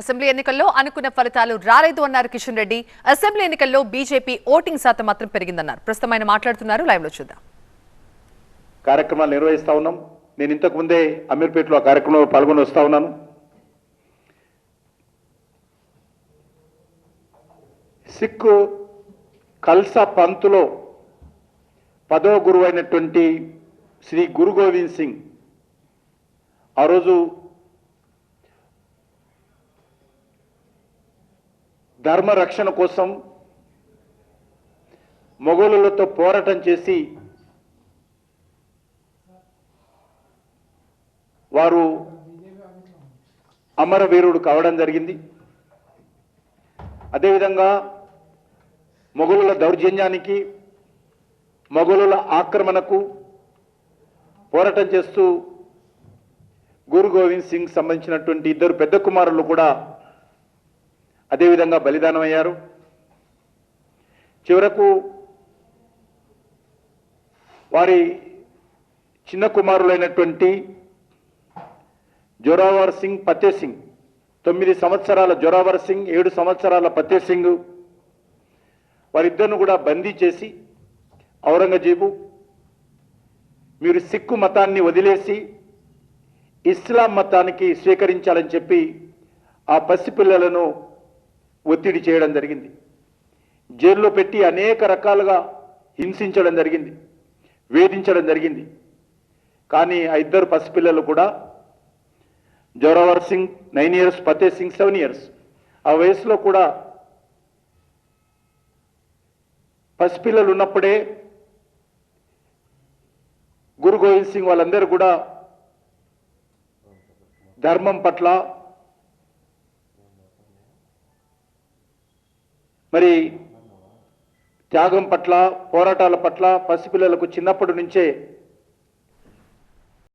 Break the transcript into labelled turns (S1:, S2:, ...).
S1: Assembly ఎన్నికల్లో అనుకున్న ఫలితాలు రాలేదు అన్నారు కిషన్ రెడ్డి. అసెంబ్లీ ఎన్నికల్లో బీజేపీ ఓటింగ్ శాతం మాత్రం పెరిగిందన్నారు. ప్రస్తుతం ఆయన మాట్లాడుతున్నారు లైవ్లో చూద్దాం.
S2: కార్యక్రమాలు నిర్వహిస్తా ఉన్నాం. నేను ఇంతకు ముందే అమీర్పేటలో ఆ కార్యక్రమంలో పాల్గొని వస్తా ఉన్నాను. సిక్కు కల్సా పంతులో పదో గురువు అయినటువంటి శ్రీ గురు గోవింద్ సింగ్ ఆ రోజు ధర్మ రక్షణ కోసం మొఘలులతో పోరాటం చేసి వారు అమరవీరుడు కావడం జరిగింది. అదేవిధంగా మొఘలుల దౌర్జన్యానికి మొఘలుల ఆక్రమణకు పోరాటం చేస్తూ గురు గోవింద్ సింగ్ సంబంధించినటువంటి ఇద్దరు పెద్ద కుమారులు కూడా అదేవిధంగా బలిదానం అయ్యారు చివరకు వారి చిన్న కుమారులైనటువంటి జోరావర్ సింగ్ పతే సింగ్ తొమ్మిది సంవత్సరాల జోరావర్ సింగ్ ఏడు సంవత్సరాల పతే సింగ్ వారిద్దరిని కూడా బందీ చేసి ఔరంగజేబు మీరు సిక్కు మతాన్ని వదిలేసి ఇస్లాం మతానికి స్వీకరించాలని చెప్పి ఆ పసిపిల్లలను ఒత్తిడి చేయడం జరిగింది. జైల్లో పెట్టి అనేక రకాలుగా హింసించడం జరిగింది. వేధించడం జరిగింది. కానీ ఆ ఇద్దరు పసిపిల్లలు కూడా Zorawar Singh nine years Fateh Singh seven years. ఆ వయసులో కూడా పసిపిల్లలు ఉన్నప్పుడే గురు గోవింద్ సింగ్ వాళ్ళందరూ కూడా ధర్మం పట్ల మరి త్యాగం పట్ల పోరాటాల పట్ల పసిపిల్లలకు చిన్నప్పటి నుంచే